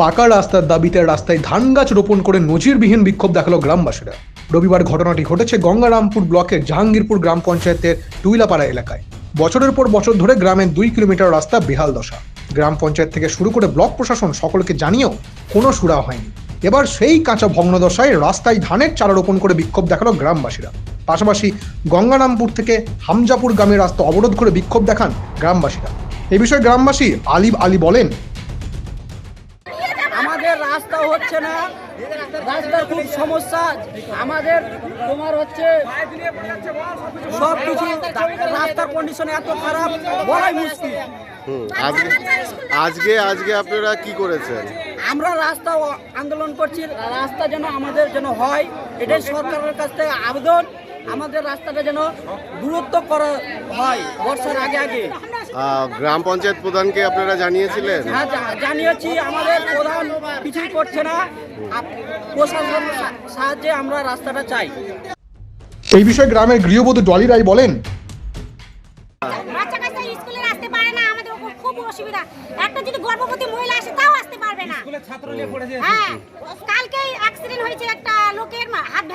পাকা রাস্তার দাবিতে রাস্তায় ধান গাছ রোপণ করে নজিরবিহীন বিক্ষোভ দেখাল গ্রামবাসীরা। রবিবার ঘটনাটি ঘটেছে গঙ্গারামপুর ব্লকের জাহাঙ্গীরপুর গ্রাম পঞ্চায়েতের টুইলাপাড়া এলাকায়। বছরের পর বছর ধরে গ্রামের দুই কিলোমিটার রাস্তা বেহাল দশা। গ্রাম পঞ্চায়েত থেকে শুরু করে ব্লক প্রশাসন সকলকে জানিয়েও কোনো সুরা হয়নি। এবার সেই কাঁচা ভগ্নদশায় রাস্তায় ধানের চারা রোপণ করে বিক্ষোভ দেখাল গ্রামবাসীরা। পাশাপাশি গঙ্গারামপুর থেকে হামজাপুর গ্রামের রাস্তা অবরোধ করে বিক্ষোভ দেখান গ্রামবাসীরা। এ বিষয়ে গ্রামবাসী আলিব আলী বলেন আমাদের রাস্তা হচ্ছে না। রাস্তার খুব সমস্যা। আমাদের তোমার হচ্ছে সব কিছু রাস্তার কন্ডিশন এত খারাপ বলাই মুশকিল। আজকে আজকে আজকে আপনারা কি করেছেন? আমরা রাস্তা আন্দোলন করছি রাস্তা যেন আমাদের যেন হয় এটাই সরকারের কাছ থেকে আবেদন। আমাদের রাস্তাটা যেন দূরত্ব করা হয় বর্ষার আগে আগে। গ্রাম পঞ্চায়েত প্রধানকে আপনারা জানিয়েছিলেন? হ্যাঁ জানিয়েছি। আমাদের প্রধান কিছুই করছে না। সা- সাহায্যে আমরা রাস্তাটা চাই। এই বিষয়ে গ্রামের গৃহবধূ ডলি রায় বলেন বাচ্চা কাচ্চা স্কুলে আসতে পারে না আমাদের ওপর খুব অসুবিধা। একটা যদি গর্ভবতী মহিলা আসে তাও আসতে পারবে না। হ্যাঁ কালকেই অ্যাক্সিডেন্ট হয়েছে একটা লোকের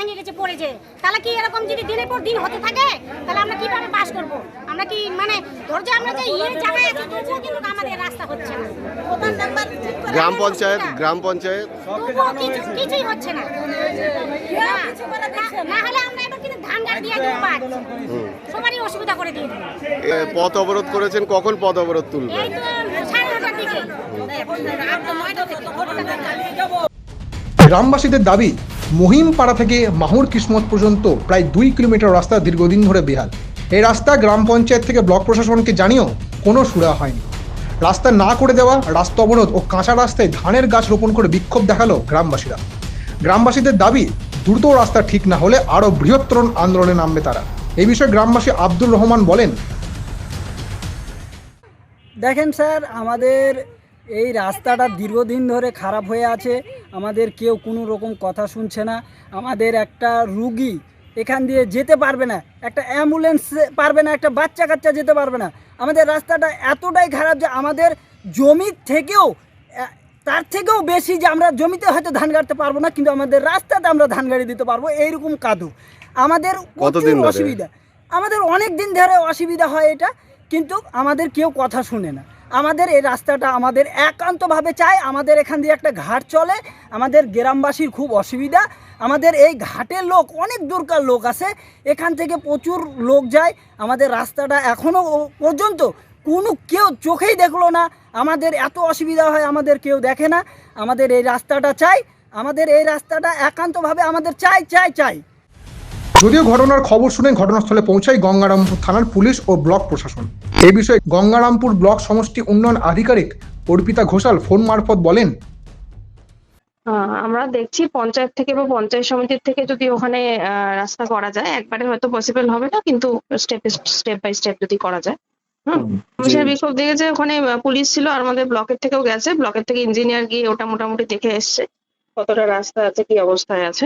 ভেঙে গেছে পড়েছে তাহলে কি এরকম যদি দিনের পর দিন হতে থাকে তাহলে আমরা কীভাবে বাস করব? আমরা কি মানে ধৈর্য আমরা যে ইয়ে জায়গায় আছি তবুও কিন্তু আমাদের রাস্তা হচ্ছে না। প্রধান নাম্বার গ্রাম পঞ্চায়েত। গ্রাম পঞ্চায়েত কিছুই হচ্ছে না। না, হলে আমরা এবার কিন্তু ধান গাছ দিয়ে দেবো পাঁচ সবারই অসুবিধা করে দিয়ে দেবো। পথ অবরোধ করেছেন কখন পথ অবরোধ তুলবেন? এই তো সাড়ে নটার দিকে। গ্রামবাসীদের দাবি মহিমপাড়া থেকে মাহুর কিসমত পর্যন্ত প্রায় দুই কিলোমিটার রাস্তা দীর্ঘদিন ধরে বেহাল। এই রাস্তা গ্রাম পঞ্চায়েত থেকে ব্লক প্রশাসনকে জানিয়েও কোনো সুরা হয়নি। রাস্তা না করে দেওয়া, রাস্তা অবরোধ ও কাঁচা রাস্তায় ধানের গাছ রোপণ করে বিক্ষোভ দেখাল গ্রামবাসীরা। গ্রামবাসীদের দাবি, দ্রুত রাস্তা ঠিক না হলে আরও বৃহত্তর আন্দোলনে নামবে তারা। এই বিষয়ে গ্রামবাসী আব্দুর রহমান বলেন, দেখেন স্যার, আমাদের এই রাস্তাটা দীর্ঘদিন ধরে খারাপ হয়ে আছে। আমাদের কেউ কোনো রকম কথা শুনছে না। আমাদের একটা রুগী এখান দিয়ে যেতে পারবে না। একটা অ্যাম্বুলেন্স পারবে না একটা বাচ্চা কাচ্চা যেতে পারবে না। আমাদের রাস্তাটা এতটাই খারাপ যে আমাদের জমির থেকেও তার থেকেও বেশি যে আমরা জমিতে হয়তো ধান কাটতে পারব না কিন্তু আমাদের রাস্তাতে আমরা ধান গাড়ি দিতে পারব এইরকম কাদু। আমাদের কতদিন প্রচুর অসুবিধা। আমাদের অনেক দিন ধরে অসুবিধা হয় এটা কিন্তু আমাদের কেউ কথা শুনে না। আমাদের এই রাস্তাটা আমাদের একান্তভাবে চাই আমাদের এখান দিয়ে একটা ঘাট চলে, আমাদের গ্রামবাসীর খুব অসুবিধা, আমাদের এই ঘাটের লোক, অনেক দূরকার লোক আছে, এখান থেকে প্রচুর লোক যায়, আমাদের রাস্তাটা এখনও পর্যন্ত কোনো কেউ চোখেই দেখল না, আমাদের এত অসুবিধা হয়, আমাদের কেউ দেখে না, আমাদের এই রাস্তাটা চাই আমাদের এই রাস্তাটা একান্তভাবে আমাদের চাই চাই চাই যদিও ঘটনার খবর শুনে ঘটনাস্থলে পৌঁছায় গঙ্গারামপুর থানার পুলিশ ও ব্লক প্রশাসন। এই বিষয়ে গঙ্গারামপুর ব্লক সমষ্টি উন্নয়ন আধিকারিক অর্পিতা ঘোষাল ফোন মারফত বলেন আহ, আমরা দেখছি পঞ্চায়েত থেকে বা পঞ্চায়েত সমিতির থেকে যদি ওখানে আহ, রাস্তা করা যায় একবারে হয়তো পসিবল হবে না কিন্তু স্টেপ স্টেপ বাই স্টেপ যদি করা যায়। হুম? পুলিশের বিক্ষোভ দেখেছে ওখানে পুলিশ ছিল আর আমাদের ব্লকের থেকেও গেছে ব্লকের থেকে ইঞ্জিনিয়ার গিয়ে ওটা মোটামুটি দেখে এসছে কতটা রাস্তা আছে কি অবস্থায় আছে।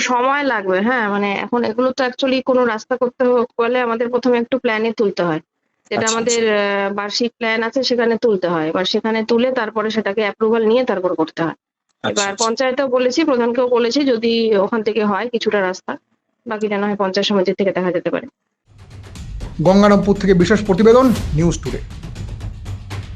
সময় লাগবে হ্যাঁ মানে এখন এগুলো তো অ্যাকচুয়ালি কোনো রাস্তা করতে হলে আমাদের প্রথমে একটু প্ল্যানে তুলতে হয়। যেটা আচ্ছা, আমাদের আহ, বার্ষিক প্ল্যান আছে সেখানে তুলতে হয়। এবার সেখানে তুলে তারপরে সেটাকে অ্যাপ্রুভাল নিয়ে তারপর করতে হয়। এবার পঞ্চায়েতেও বলেছি প্রধানকেও বলেছি যদি ওখান থেকে হয় কিছুটা রাস্তা বাকি না হয় পঞ্চায়েত সমিতির থেকে দেখা যেতে পারে। গঙ্গারামপুর থেকে বিশেষ প্রতিবেদন নিউজ টুডে